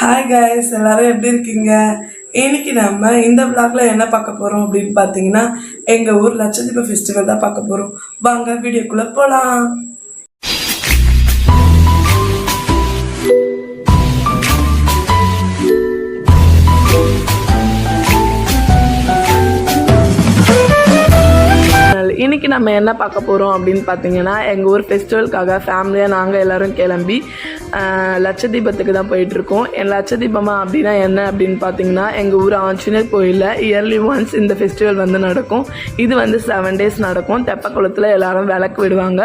Hi guys எல்லாரும் எப்படி இருக்கீங்க? இன்னைக்கு நம்ம இந்த vlogல என்ன பார்க்க போறோம் அப்படின்னு பார்த்தீங்கன்னா எங்க ஊர் லட்சதீப ஃபெஸ்டிவல் தான் பார்க்க போறோம். வாங்க வீடியோக்குள்ள போலாம். இன்னைக்கு நம்ம என்ன பார்க்க போகிறோம் அப்படின்னு பார்த்தீங்கன்னா எங்கள் ஊர் ஃபெஸ்டிவலுக்காக ஃபேமிலியாக நாங்கள் எல்லோரும் கிளம்பி லட்சதீபத்துக்கு தான் போயிட்டுருக்கோம். என் லட்சதீபமா அப்படின்னா என்ன அப்படின்னு பார்த்தீங்கன்னா எங்கள் ஊர் ஆஞ்சநேயர் கோயிலில் இயர்லி ஒன்ஸ் இந்த ஃபெஸ்டிவல் வந்து நடக்கும். இது வந்து செவன் டேஸ் நடக்கும். தெப்பக்குளத்தில் எல்லாரும் விளக்கு விடுவாங்க.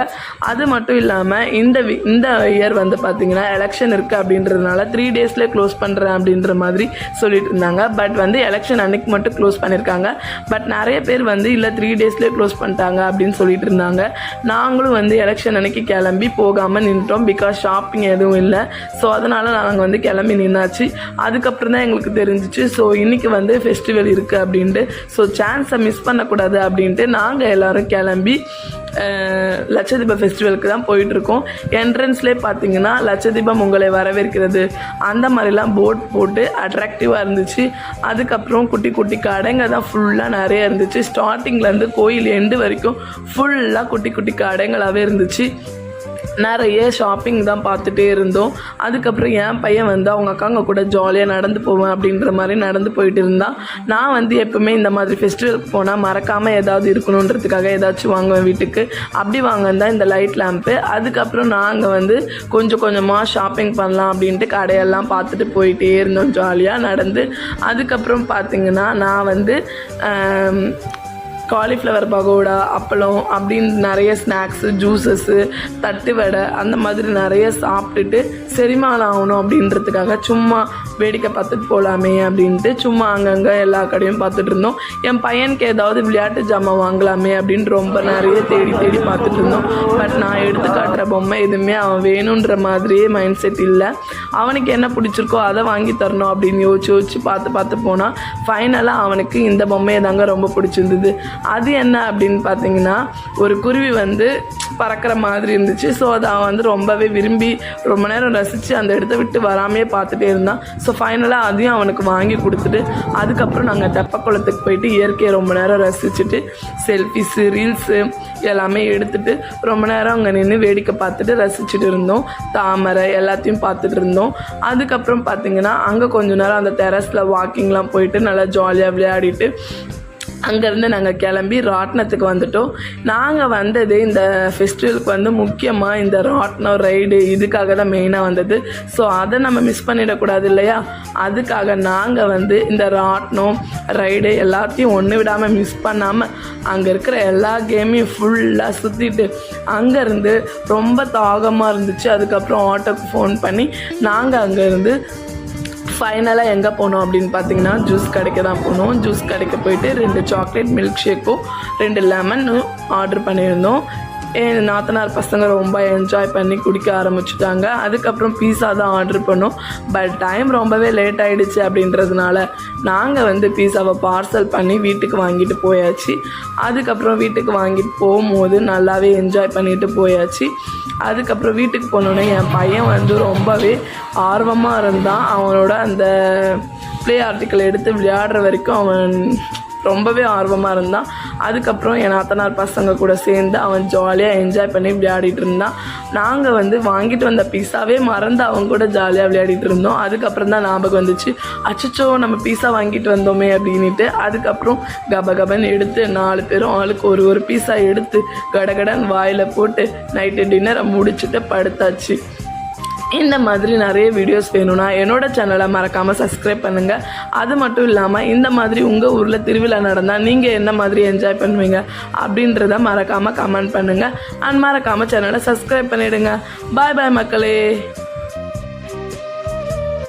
அது மட்டும் இல்லாமல் இந்த இந்த இயர் வந்து பார்த்தீங்கன்னா எலெக்ஷன் இருக்குது அப்படின்றதுனால த்ரீ டேஸ்லேயே க்ளோஸ் பண்ணுறேன் அப்படின்ற மாதிரி சொல்லிட்டு இருந்தாங்க. பட் வந்து எலெக்ஷன் அன்னைக்கு மட்டும் க்ளோஸ் பண்ணியிருக்காங்க பட் நிறைய பேர் வந்து இல்லை த்ரீ டேஸ்லேயே க்ளோஸ் பண்ணிட்டாங்க. அப்படின்னு சொல்லிட்டு இருந்தாங்க. நாங்களும் வந்து எலெக்ஷன் அன்னைக்கு கிளம்பி போகாமல் நின்றுட்டோம். பிகாஸ் ஷாப்பிங் எதுவும் இல்லை. ஸோ அதனால் நாங்கள் வந்து கிளம்பி நின்னாச்சு. அதுக்கப்புறம் தான் எங்களுக்கு தெரிஞ்சிச்சு. ஸோ இன்றைக்கி வந்து ஃபெஸ்டிவல் இருக்குது அப்படின்ட்டு. ஸோ சான்ஸை மிஸ் பண்ணக்கூடாது அப்படின்ட்டு நாங்கள் எல்லாரும் கிளம்பி லட்சதீப ஃபெஸ்டிவலுக்கு தான் போயிட்டுருக்கோம். என்ட்ரன்ஸ்லேயே பார்த்தீங்கன்னா லட்சதீபம் உங்களை வரவேற்கிறது. அந்த மாதிரிலாம் போட் போட்டு அட்ராக்டிவாக இருந்துச்சு. அதுக்கப்புறம் குட்டி குட்டி கடைங்க தான் ஃபுல்லாக நிறைய இருந்துச்சு. ஸ்டார்டிங்லேருந்து கோயில் எண்டு வரைக்கும் ஃபுல்லாக குட்டி குட்டி கடைங்களாகவே இருந்துச்சு. நிறைய ஷாப்பிங் தான் பார்த்துட்டே இருந்தோம். அதுக்கப்புறம் என் பையன் வந்து அவங்க அக்காங்க கூட ஜாலியாக நடந்து போவேன் அப்படின்ற மாதிரி நடந்து போயிட்டு இருந்தான். நான் வந்து எப்பவுமே இந்த மாதிரி ஃபெஸ்டிவலுக்கு போனால் மறக்காமல் ஏதாவது இருக்கணுன்றதுக்காக ஏதாச்சும் வாங்குவேன் வீட்டுக்கு. அப்படி வாங்க இந்த லைட் லேம்ப்பு அதுக்கப்புறம் நாங்கள் வந்து கொஞ்சம் கொஞ்சமாக ஷாப்பிங் பண்ணலாம் அப்படின்ட்டு கடையெல்லாம் பார்த்துட்டு போயிட்டே இருந்தோம் ஜாலியாக நடந்து. அதுக்கப்புறம் பார்த்தீங்கன்னா நான் வந்து காலிஃப்ளவர் பகோடா அப்பளம் அப்படின்னு நிறைய ஸ்நாக்ஸு ஜூஸஸ்ஸு தட்டு வடை அந்த மாதிரி நிறைய சாப்பிட்டுட்டு செரிமானம் ஆகணும் அப்படின்றதுக்காக சும்மா வேடிக்கை பார்த்துட்டு போகலாமே அப்படின்ட்டு சும்மா அங்கங்கே எல்லா கடையும் பார்த்துட்டு இருந்தோம். என் பையனுக்கு ஏதாவது விளையாட்டு ஜாமான் வாங்கலாமே அப்படின்னு ரொம்ப நிறைய தேடி தேடி பார்த்துட்டு இருந்தோம். பட் நான் எடுத்து காட்டுற பொம்மை எதுவுமே அவன் வேணுன்ற மாதிரியே மைண்ட் செட் இல்லை. அவனுக்கு என்ன பிடிச்சிருக்கோ அதை வாங்கி தரணும் அப்படின்னு யோசிச்சு யோசிச்சு பார்த்து பார்த்து போனால் ஃபைனலாக அவனுக்கு இந்த பொம்மையை தாங்க ரொம்ப பிடிச்சிருந்தது. அது என்ன அப்படின்னு பார்த்தீங்கன்னா ஒரு குருவி வந்து பறக்கிற மாதிரி இருந்துச்சு. ஸோ அதை அவன் வந்து ரொம்பவே விரும்பி ரொம்ப நேரம் ரசித்து அந்த இடத்த விட்டு வராமையே பார்த்துட்டே இருந்தான். ஸோ ஃபைனலாக அதையும் அவனுக்கு வாங்கி கொடுத்துட்டு அதுக்கப்புறம் நாங்கள் தெப்பக்குளத்துக்கு போயிட்டு இயற்கையை ரொம்ப நேரம் ரசிச்சுட்டு செல்ஃபிஸு ரீல்ஸு எல்லாமே எடுத்துட்டு ரொம்ப நேரம் அங்கே நின்று வேடிக்கை பார்த்துட்டு ரசிச்சுட்டு இருந்தோம். தாமரை எல்லாத்தையும் பார்த்துட்டு இருந்தோம். அதுக்கப்புறம் பார்த்திங்கன்னா அங்கே கொஞ்ச நேரம் அந்த டெரஸில் வாக்கிங்லாம் போயிட்டு நல்லா ஜாலியாக விளையாடிட்டு அங்கேருந்து நாங்கள் கிளம்பி ராட்டினத்துக்கு வந்துட்டோம். நாங்கள் வந்தது இந்த ஃபெஸ்டிவலுக்கு வந்து முக்கியமாக இந்த ராட்னம் ரைடு இதுக்காக தான் மெயினாக வந்தது. ஸோ அதை நம்ம மிஸ் பண்ணிடக்கூடாது இல்லையா? அதுக்காக நாங்கள் வந்து இந்த ராட்டினம் ரைடு எல்லாத்தையும் ஒன்று விடாமல் மிஸ் பண்ணாமல் அங்கே இருக்கிற எல்லா கேமையும் ஃபுல்லாக சுற்றிட்டு அங்கேருந்து ரொம்ப தாகமாக இருந்துச்சு. அதுக்கப்புறம் ஆட்டோக்கு ஃபோன் பண்ணி நாங்கள் அங்கேருந்து ஃபைனலாக எங்கே போனோம் அப்படின்னு பார்த்தீங்கன்னா ஜூஸ் கடைக்கு தான் போனோம். ஜூஸ் கடைக்கு போயிட்டு ரெண்டு சாக்லேட் மில்க் ஷேக்கும் ரெண்டு லெமனும் ஆர்டர் பண்ணியிருந்தோம். என் நாத்தனார் பசங்க ரொம்ப என்ஜாய் பண்ணி குடிக்க ஆரம்பிச்சுட்டாங்க. அதுக்கப்புறம் பீஸா தான் ஆர்டர் பண்ணோம். பட் டைம் ரொம்பவே லேட் ஆகிடுச்சு அப்படின்றதுனால நாங்கள் வந்து பீஸாவை பார்சல் பண்ணி வீட்டுக்கு வாங்கிட்டு போயாச்சு. அதுக்கப்புறம் வீட்டுக்கு வாங்கிட்டு போகும்போது நல்லாவே என்ஜாய் பண்ணிட்டு போயாச்சு. அதுக்கப்புறம் வீட்டுக்கு போனோடனே என் பையன் வந்து ரொம்பவே ஆர்வமாக இருந்தான். அவனோட அந்த ப்ளே ஆர்டிக்கல் எடுத்து விளையாடுற வரைக்கும் அவன் ரொம்பவே ஆர்வமாக இருந்தான் அதுக்கப்புறம் என் நாத்தனார் பசங்க கூட சேர்ந்து அவன் ஜாலியாக என்ஜாய் பண்ணி விளையாடிட்டு இருந்தான் நாங்கள் வந்து வாங்கிட்டு வந்த பீஸாவே மறந்து அவங்க கூட ஜாலியாக விளையாடிட்டு இருந்தோம். அதுக்கப்புறம் தான் ஞாபகம் வந்துச்சு. அச்சச்சோ நம்ம பீஸா வாங்கிட்டு வந்தோமே அப்படின்ட்டு அதுக்கப்புறம் கபகபன்னு எடுத்து நாலு பேரும் ஆளுக்கு ஒரு ஒரு பீஸா எடுத்து கடகடன் வாயில் போட்டு நைட்டு டின்னரை முடிச்சுட்டு படுத்தாச்சு. இந்த மாதிரி நிறைய வீடியோஸ் வேணும்னா என்னோட சேனலை மறக்காமல் சப்ஸ்கிரைப் பண்ணுங்கள் அது மட்டும் இல்லாமல் இந்த மாதிரி உங்கள் ஊரில் திருவிழா நடந்தால் நீங்கள் என்ன மாதிரி என்ஜாய் பண்ணுவீங்க அப்படின்றத மறக்காமல் கமெண்ட் பண்ணுங்கள் அண்ட் மறக்காமல் சேனலை சப்ஸ்கிரைப் பண்ணிவிடுங்க பாய் பாய் மக்களே.